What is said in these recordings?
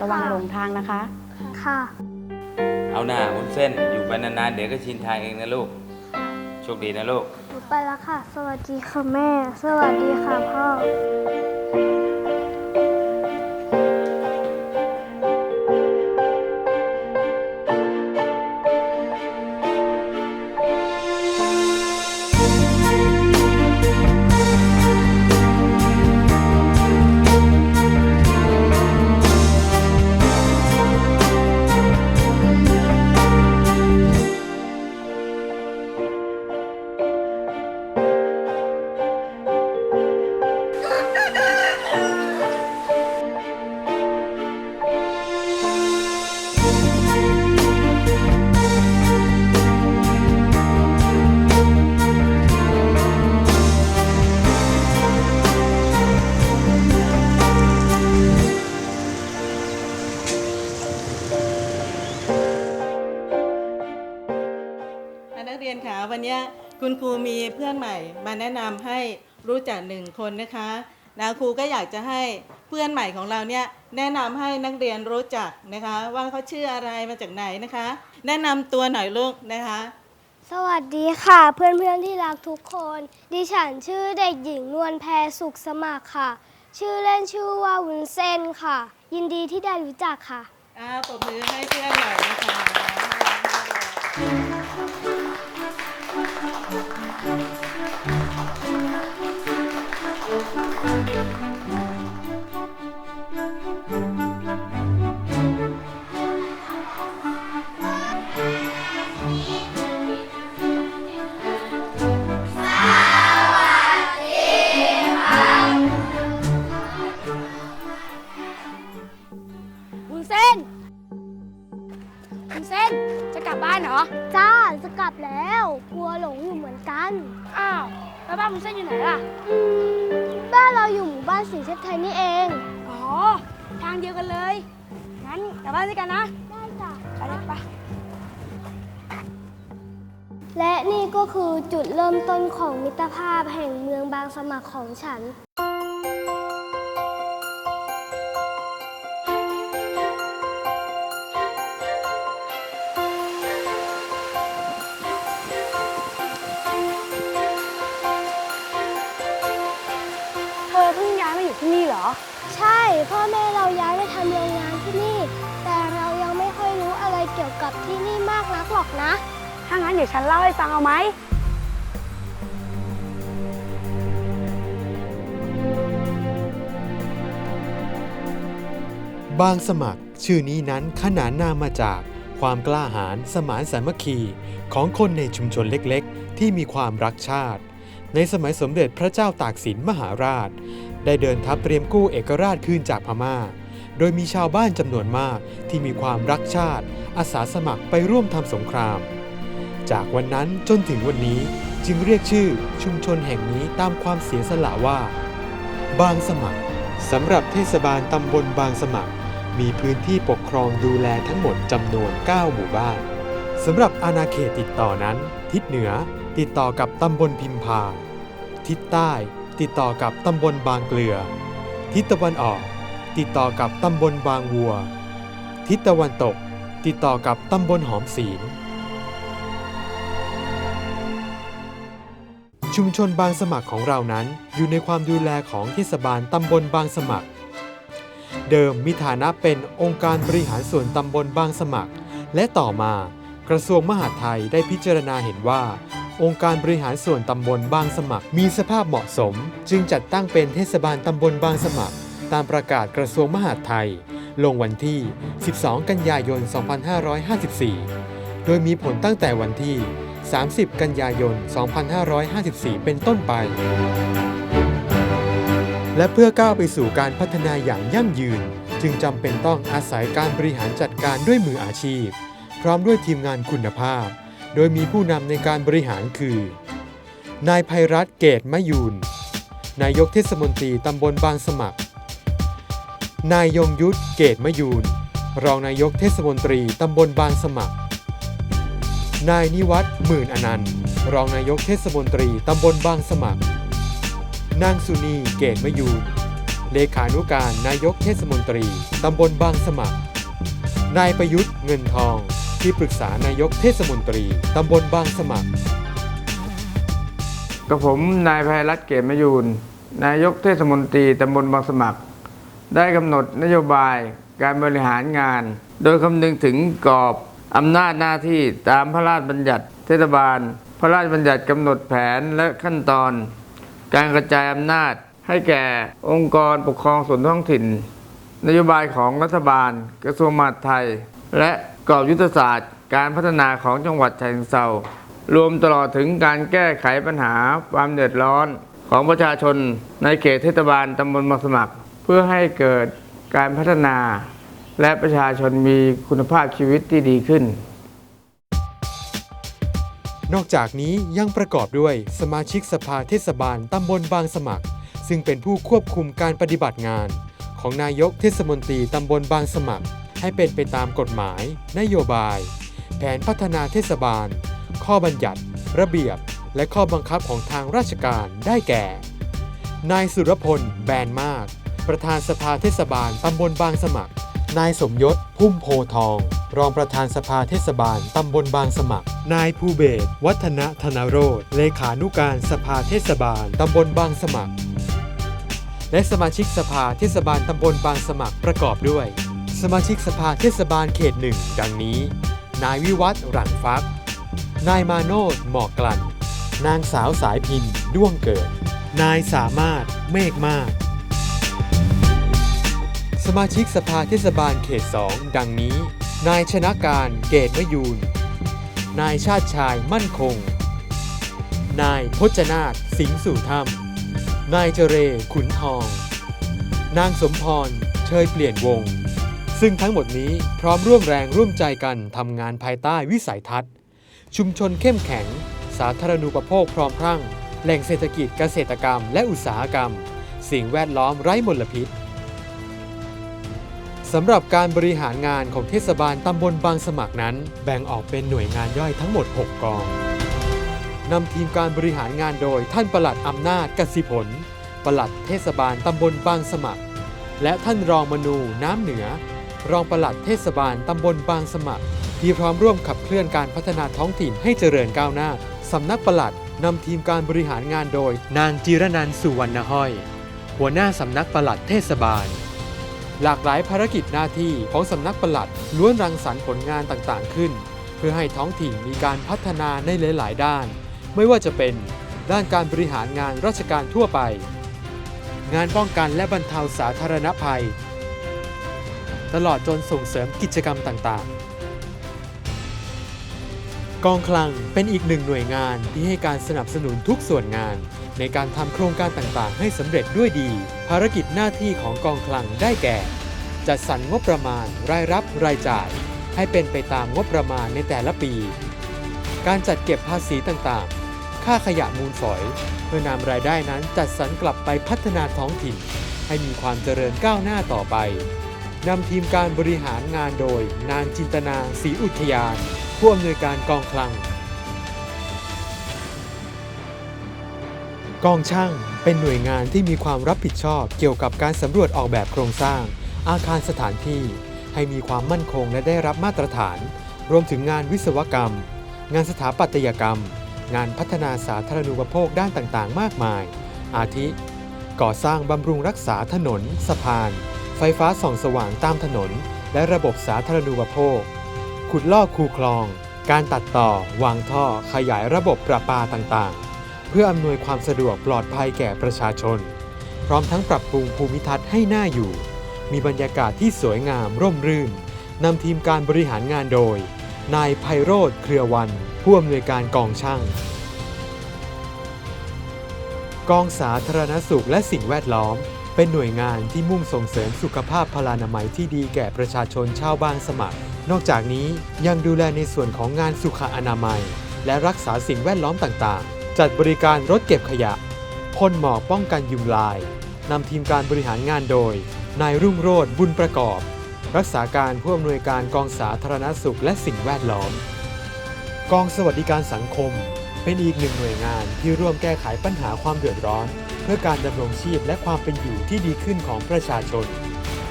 ระวังค่ะหลงทางนะคะ ค่ะ เอาหน้าวุ้นเส้นอยู่ไปนานๆ เดี๋ยวก็ชินทางเองนะลูก โชคดีนะลูก หนูไปแล้วค่ะ สวัสดีค่ะแม่ สวัสดีค่ะพ่อ คุณครูมีเพื่อนใหม่มาแนะนำให้รู้จักหนึ่งคนนะคะนะครูก็อยากจะให้เพื่อนใหม่ของเราเนี่ยแนะนำให้นักเรียนรู้จักนะคะ ว่าเขาชื่ออะไรมาจากไหนนะคะ แนะนำตัวหน่อยลูกนะคะ สวัสดีค่ะ เพื่อนๆที่รักทุกคน ดิฉันชื่อเด็กหญิงนวลแพรสุขสมัครค่ะ ชื่อเล่นชื่อว่าวุ้นเส้นค่ะ ยินดีที่ได้รู้จักค่ะ อ่าปรบมือให้เพื่อนหน่อยนะคะ วุ้ บ้านสีเชฟไทยนี่เอง อ๋อ ทางเดียวกันเลย งั้นกลับบ้านด้วยกันนะ ได้จ้ะไปเลยปะและนี่ก็คือจุดเริ่มต้นของมิตรภาพแห่งเมืองบางสมัครของฉัน เหรอ ใช่ พ่อแม่เราย้ายไปทำโรงงานที่นี่ แต่เรายังไม่ค่อยรู้อะไรเกี่ยวกับที่นี่มากนักหรอกนะ ถ้างั้นเดี๋ยวฉันเล่าให้ฟังเอาไหม บางสมัครชื่อนี้นั้นขนานนามมาจากความกล้าหาญสมานสามัคคีของคนในชุมชนเล็กๆ ที่มีความรักชาติ ในสมัยสมเด็จพระเจ้าตากสินมหาราช ได้เดินทัพเตรียมกู้เอกราชคืนจากพม่า โดยมีชาวบ้านจำนวนมากที่มีความรักชาติ อาสาสมัครไปร่วมทำสงคราม จากวันนั้นจนถึงวันนี้จึงเรียกชื่อชุมชนแห่งนี้ตามความเสียสละว่า บางสมัครสำหรับเทศบาลตำบลบางสมัคร มีพื้นที่ปกครองดูแลทั้งหมดจำนวน 9 หมู่บ้านสำหรับอาณาเขตติดต่อนั้น ทิศเหนือติดต่อกับตำบลพิมพา ทิศใต้ ติดต่อกับตำบลบางเกลือ ทิศตะวันออก ติดต่อกับตำบลบางวัว ทิศตะวันตก ติดต่อกับตำบลหอมศีลชุมชนบางสมัครของเรานั้นอยู่ในความดูแลของเทศบาลตำบลบางสมัคร เดิมมีฐานะเป็นองค์การบริหารส่วนตำบลบางสมัคร และต่อมากระทรวงมหาดไทยได้พิจารณาเห็นว่า องค์การบริหารส่วนตำบลบางสมัคร มีสภาพเหมาะสม จึงจัดตั้งเป็นเทศบาลตำบลบางสมัคร ตามประกาศกระทรวงมหาดไทย ลงวันที่ 12 กันยายน 2554 โดยมีผลตั้งแต่วันที่ 30 กันยายน 2554 เป็นต้นไป และเพื่อก้าวไปสู่การพัฒนาอย่างยั่งยืน จึงจำเป็นต้องอาศัยการบริหารจัดการด้วยมืออาชีพ พร้อมด้วยทีมงานคุณภาพ โดยมีผู้นำในการบริหารคือ นายภัยรัตเกตมะยูน นายกเทศมนตรีตำบลบางสมัคร นายยงยุทธเกตมะยูน รองนายกเทศมนตรีตำบลบางสมัคร นายนิวัฒน์หมื่นอนันต์ รองนายกเทศมนตรีตำบลบางสมัคร นางสุนีเกตมะยูน เลขานุการนายกเทศมนตรีตำบลบางสมัคร นายประยุทธ์เงินทอง ที่ปรึกษานายกเทศมนตรี ตำบลบางสมัคร กับผมนายภัยรัตน์เกตมยูน นายกเทศมนตรีตำบลบางสมัคร ได้กำหนดนโยบายการบริหารงาน โดยคำนึงถึงกรอบอำนาจหน้าที่ตามพระราชบัญญัติเทศบาล พระราชบัญญัติกำหนดแผนและขั้นตอน การกระจายอำนาจให้แก่องค์กรปกครองส่วนท้องถิ่น นโยบายของรัฐบาล กระทรวงมหาดไทย และ กรอบยุทธศาสตร์ การพัฒนาของจังหวัดชายเชิงเทรารวมตลอดถึงการแก้ไขปัญหาความเดือดร้อนของประชาชนในเขตเทศบาลตำบลบางสมัคร เพื่อให้เกิดการพัฒนา และประชาชนมีคุณภาพชีวิตที่ดีขึ้น นอกจากนี้ยังประกอบด้วยสมาชิกสภาเทศบาลตำบลบางสมัคร ซึ่งเป็นผู้ควบคุมการปฏิบัติงาน ของนายกเทศมนตรีตำบลบางสมัคร ให้เป็นไปตามกฎหมาย นโยบาย แผนพัฒนาเทศบาล ข้อบัญญัติ ระเบียบ และข้อบังคับของทางราชการได้แก่ นายสุรพล แบนมาก ประธานสภาเทศบาลตำบลบางสมัคร นายสมยศพุ่มโพทอง รองประธานสภาเทศบาลตำบลบางสมัคร นายภูเบศวัฒนธนโรธเลขานุการสภาเทศบาลตำบลบางสมัครและสมาชิกสภาเทศบาลตำบลบางสมัครประกอบด้วย สมาชิกสภาเทศบาลเขตหนึ่งดังนี้ นายวิวัฒน์หลังฟัก นายมาโนดหมอกกลั่น นางสาวสายพินด้วงเกิด นายสามารถเมฆมาก สมาชิกสภาเทศบาลเขต2ดังนี้ นายชนะการเกตมยูน นายชาติชายมั่นคง นายพจนาถสิงห์สู่ถ้ำนายเจเรขุนทอง นางสมพร เชยเปลี่ยนวง ซึ่งทั้งหมดนี้พร้อมร่วมแรงร่วมใจกันทำงานภายใต้วิสัยทัศน์ ชุมชนเข้มแข็ง สาธารณูปโภคพร้อมพรั่ง แหล่งเศรษฐกิจเกษตรกรรม และอุตสาหกรรม สิ่งแวดล้อมไร้มลพิษสำหรับการบริหารงานของเทศบาลตำบลบางสมัครนั้น แบ่งออกเป็นหน่วยงานย่อยทั้งหมด 6 กองนำทีมการบริหารงานโดยท่านปลัดอำนาจกสิผลปลัดเทศบาลตำบลบางสมัคร และท่านรองมนูน้ำเหนือ รองปลัดเทศบาลตำบลบางสมัคร ที่พร้อมร่วมขับเคลื่อนการพัฒนาท้องถิ่นให้เจริญก้าวหน้าสำนักปลัดนำทีมการบริหารงานโดย นางจิรนันสุวรรณห้อย หัวหน้าสำนักปลัดเทศบาล หลากหลายภารกิจหน้าที่ของสำนักปลัดล้วนรังสรรค์ผลงานต่างๆขึ้น เพื่อให้ท้องถิ่นมีการพัฒนาในหลาย ๆ ด้าน ไม่ว่าจะเป็นด้านการบริหารงานราชการทั่วไป งานป้องกันและบรรเทาสาธารณภัย ตลอดจนส่งเสริมกิจกรรมต่างๆ กองคลังเป็นอีกหนึ่งหน่วยงานที่ให้การสนับสนุนทุกส่วนงาน ในการทำโครงการต่างๆ ให้สำเร็จด้วยดี ภารกิจหน้าที่ของกองคลังได้แก่ จัดสรรงบประมาณ รายรับรายจ่าย ให้เป็นไปตามงบประมาณในแต่ละปี การจัดเก็บภาษีต่างๆ ค่าขยะมูลฝอย เพื่อนำรายได้นั้นจัดสรรกลับไปพัฒนาท้องถิ่นให้มีความเจริญก้าวหน้าต่อไป นำทีมการบริหารงานโดย นางจินตนาศรีอุทยาน ผู้อำนวยการกองคลัง กองช่างเป็นหน่วยงานที่มีความรับผิดชอบเกี่ยวกับการสำรวจออกแบบโครงสร้าง อาคารสถานที่ ให้มีความมั่นคงและได้รับมาตรฐาน รวมถึงงานวิศวกรรม งานสถาปัตยกรรม งานพัฒนาสาธารณูปโภคด้านต่างๆ มากมาย อาทิ ก่อสร้างบำรุงรักษาถนน สะพาน ไฟฟ้าส่องสว่างตามถนน และระบบสาธารณูปโภค ขุดลอกคูคลอง การตัดต่อ วางท่อ ขยายระบบประปาต่างๆ เพื่ออำนวยความสะดวกปลอดภัยแก่ประชาชน พร้อมทั้งปรับปรุงภูมิทัศน์ให้น่าอยู่ มีบรรยากาศที่สวยงามร่มรื่นนำทีมการบริหารงานโดย นายไพโรธเครือวัน ผู้อำนวยการกองช่าง กองสาธารณสุขและสิ่งแวดล้อม เป็นหน่วยงานที่มุ่งส่งเสริมสุขภาพพลานามัยที่ดีแก่ประชาชนชาวบางสมัคร นอกจากนี้ยังดูแลในส่วนของงานสุขอนามัย และรักษาสิ่งแวดล้อมต่างๆ จัดบริการรถเก็บขยะพ่นหมอกป้องกันยุงลายนำทีมการบริหารงานโดย นายรุ่งโรธบุญประกอบ รักษาการผู้อำนวยการกองสาธารณสุขและสิ่งแวดล้อม กองสวัสดิการสังคม เป็นอีกหนึ่งหน่วยงานที่ร่วมแก้ไขปัญหาความเดือดร้อน เพื่อการดำรงชีพและความเป็นอยู่ที่ดีขึ้นของประชาชน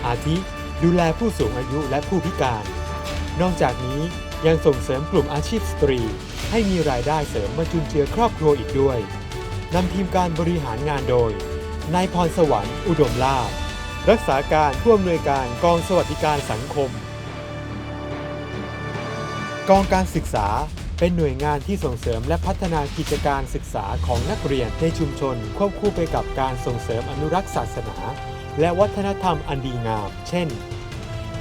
อาทิ ดูแลผู้สูงอายุและผู้พิการ นอกจากนี้ยังส่งเสริมกลุ่มอาชีพสตรี ให้มีรายได้เสริมมาจุนเจือครอบครัวอีกด้วยนำทีมการบริหารงานโดยนายพรสวรรค์อุดมลาภรักษาการผู้อำนวยการกองสวัสดิการสังคม กองการศึกษา เป็นหน่วยงานที่ส่งเสริมและพัฒนากิจการศึกษาของนักเรียนในชุมชน ควบคู่ไปกับการส่งเสริมอนุรักษ์ศาสนา และวัฒนธรรมอันดีงาม เช่น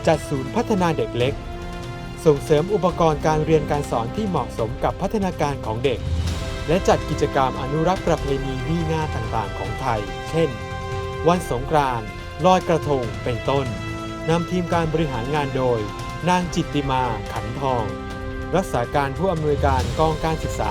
จัดศูนย์พัฒนาเด็กเล็ก ส่งเสริมอุปกรณ์การเรียนการสอนที่เหมาะสมกับพัฒนาการของเด็ก และจัดกิจกรรมอนุรักษ์ประเพณีวีงาต่างๆ ของไทย เช่น วันสงกรานต์ลอยกระทงเป็นต้นนำทีมการบริหารงานโดย นางจิตติมาขันทอง รักษาการผู้อำนวยการกองการศึกษา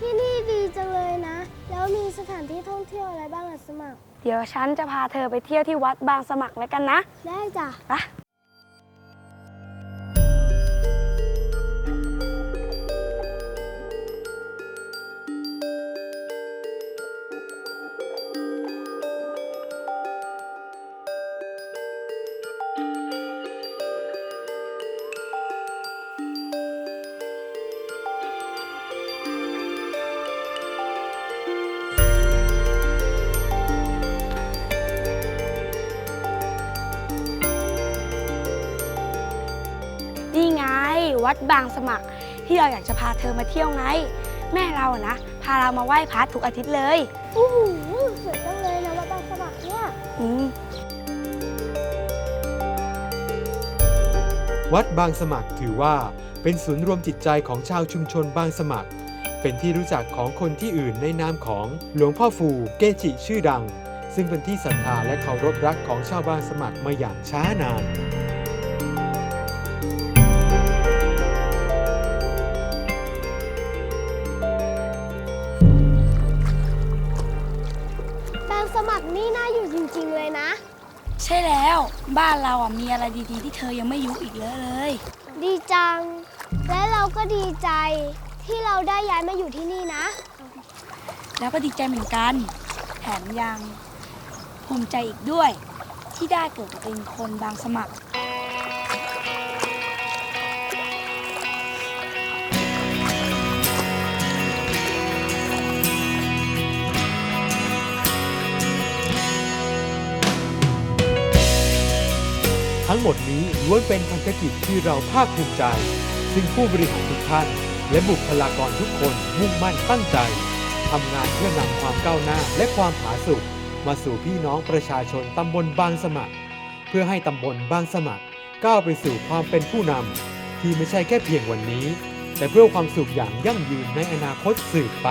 ที่นี่ดีจังเลยนะ แล้วมีสถานที่ท่องเที่ยวอะไรบ้างอะสมัคร เดี๋ยวฉันจะพาเธอไปเที่ยวที่วัดบางสมัครแล้วกันนะ ได้จ้ะ ไป วัดบางสมัคร ที่เราอยากจะพาเธอมาเที่ยวไง แม่เราอะนะ พาเรามาไหว้พระทุกอาทิตย์เลยโอ้โหสวยจังเลยนะวัดบางสมัครเนี่ยอืมวัดบางสมัครถือว่าเป็นศูนย์รวมจิตใจของชาวชุมชนบางสมัคร เป็นที่รู้จักของคนที่อื่นในนามของหลวงพ่อฟูเกจิชื่อดัง ซึ่งเป็นที่ศรัทธาและเคารพรักของชาวบางสมัครมาอย่างช้านาน บางสมัครนี่น่าอยู่จริง ๆ เลยนะ ใช่แล้ว บ้านเราอะมีอะไรดีๆ ที่เธอยังไม่รู้อีกเยอะเลย ดีจัง และเราก็ดีใจที่เราได้ย้ายมาอยู่ที่นี่นะ แล้วก็ดีใจเหมือนกัน แถมยังภูมิใจอีกด้วย ที่ได้เกิดมาเป็นคนบางสมัคร หมดนี้ล้วนเป็นพันธกิจที่เราภาคภูมิใจ ซึ่งผู้บริหารทุกท่าน และบุคลากรทุกคนมุ่งมั่นตั้งใจทำงานเพื่อนำความก้าวหน้าและความผาสุกมาสู่พี่น้องประชาชนตำบลบางสมัคร เพื่อให้ตำบลบางสมัครก้าวไปสู่ความเป็นผู้นำที่ไม่ใช่แค่เพียงวันนี้ แต่เพื่อความสุขอย่างยั่งยืนในอนาคตสืบไป